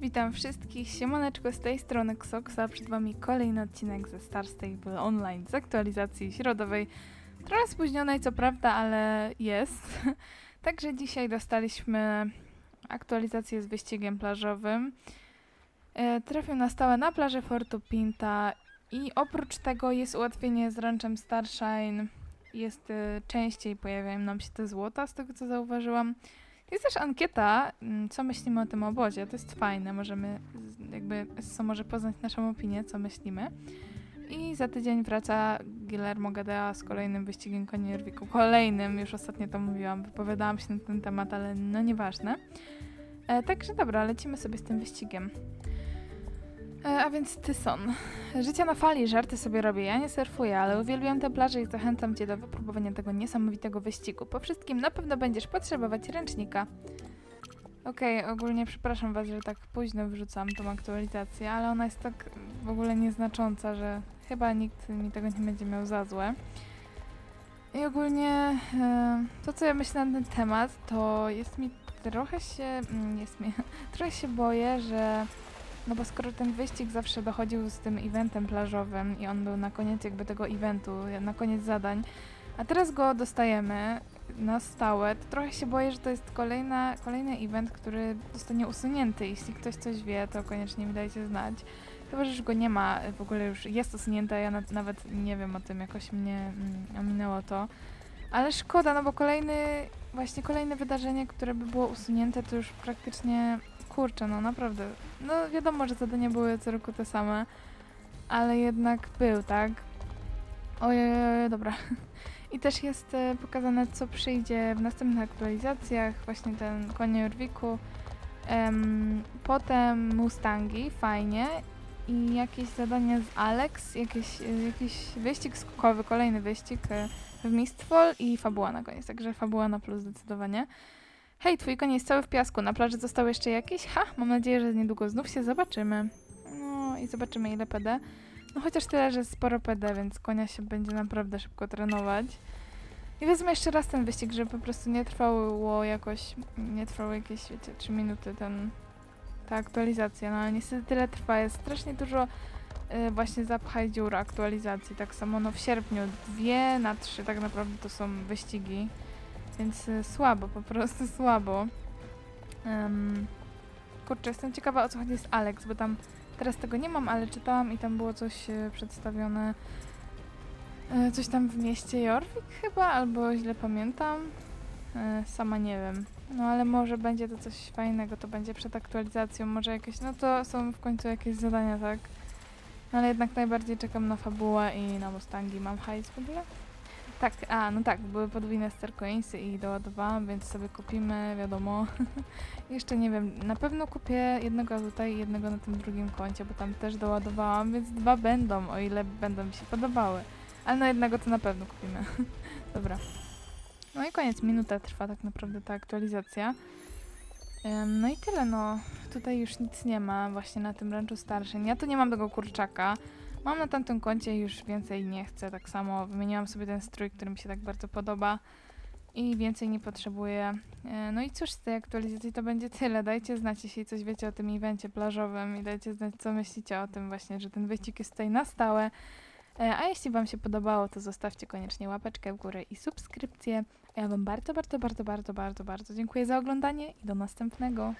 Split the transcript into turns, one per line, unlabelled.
Witam wszystkich, siemaneczko z tej strony Xoksa, przed wami kolejny odcinek ze Star Stable Online z aktualizacji środowej. Trochę spóźnionej co prawda, ale jest. Także dzisiaj dostaliśmy aktualizację z wyścigiem plażowym. E, Trafił na stałe na plażę Fortu Pinta i oprócz tego jest ułatwienie z ranchem Starshine. Jest e, częściej pojawiają nam się te złota, z tego co zauważyłam. Jest też ankieta, mm, co myślimy o tym obozie. To jest fajne, możemy jakby co może poznać naszą opinię, co myślimy. I za tydzień wraca Guillermo Gadea z kolejnym wyścigiem koni. Kolejnym, już ostatnio to mówiłam, wypowiadałam się na ten temat, ale no nieważne. E, także dobra, lecimy sobie z tym wyścigiem. E, a więc Tyson. Życia na fali, żarty sobie robię. Ja nie surfuję, ale uwielbiam te plaże i zachęcam Cię do wypróbowania tego niesamowitego wyścigu. Po wszystkim na pewno będziesz potrzebować ręcznika. Okej, ogólnie przepraszam Was, że tak późno wrzucam tą aktualizację, ale ona jest tak w ogóle nieznacząca, że chyba nikt mi tego nie będzie miał za złe. I ogólnie e, to, co ja myślę na ten temat, to jest mi trochę się, mm, jest mi, trochę się boję, że no bo skoro ten wyścig zawsze dochodził z tym eventem plażowym i on był na koniec jakby tego eventu, na koniec zadań, a teraz go dostajemy na stałe, to trochę się boję, że to jest kolejna, kolejny event, który zostanie usunięty. Jeśli ktoś coś wie, to koniecznie mi dajcie znać. Chyba, że już go nie ma, w ogóle już jest usunięte, ja na, nawet nie wiem o tym, jakoś mnie mm, ominęło to. Ale szkoda, no bo kolejny, właśnie kolejne wydarzenie, które by było usunięte, to już praktycznie, kurczę, no naprawdę. No wiadomo, że zadania były co roku te same, ale jednak był, tak? Ojej, dobra. I też jest e, pokazane, co przyjdzie w następnych aktualizacjach, właśnie ten konie Jorwiku. Em, potem Mustangi, fajnie. I jakieś zadania z Alex, jakieś, e, jakiś wyścig skokowy, kolejny wyścig e, w Mistfall i fabuła na koniec, także fabuła na plus zdecydowanie. Hej, twój jest cały w piasku, na plaży został jeszcze jakiś? Ha, mam nadzieję, że niedługo znów się zobaczymy. No i zobaczymy ile PD. No chociaż tyle, że sporo PD, więc konia się będzie naprawdę szybko trenować. I wezmę jeszcze raz ten wyścig, żeby po prostu nie trwało jakoś, nie trwało jakieś, wiecie, 3 minuty ten, ta aktualizacja. No ale niestety tyle trwa, jest strasznie dużo y, właśnie zapchaj dziur aktualizacji. Tak samo no w sierpniu dwie na trzy tak naprawdę to są wyścigi. Więc y, słabo, po prostu słabo. Um, kurczę, jestem ciekawa o co chodzi z Alex, bo tam teraz tego nie mam, ale czytałam i tam było coś e, przedstawione. E, coś tam w mieście Jorvik chyba, albo źle pamiętam. E, sama nie wiem. No ale może będzie to coś fajnego, to będzie przed aktualizacją, może jakieś, no to są w końcu jakieś zadania, tak? No, ale jednak najbardziej czekam na fabułę i na Mustangi. Mam hajs w ogóle? Tak, a no tak, były podwójne Star Coinsy i doładowałam, więc sobie kupimy, wiadomo. Jeszcze nie wiem, na pewno kupię jednego tutaj i jednego na tym drugim koncie, bo tam też doładowałam, więc dwa będą, o ile będą mi się podobały. Ale na jednego to na pewno kupimy. Dobra. No i koniec, minuta trwa tak naprawdę ta aktualizacja. No i tyle, no. Tutaj już nic nie ma właśnie na tym ranczu starszym. Ja tu nie mam tego kurczaka. Mam na tamtym koncie już więcej nie chcę. Tak samo wymieniłam sobie ten strój, który mi się tak bardzo podoba. I więcej nie potrzebuję. E, No i cóż, z tej aktualizacji to będzie tyle. Dajcie znać, jeśli coś wiecie o tym evencie plażowym i dajcie znać, co myślicie o tym właśnie, że ten wyścig jest tutaj na stałe. E, A jeśli Wam się podobało, to zostawcie koniecznie łapeczkę w górę i subskrypcję. A Ja Wam bardzo, bardzo, bardzo, bardzo, bardzo, bardzo dziękuję za oglądanie i do następnego.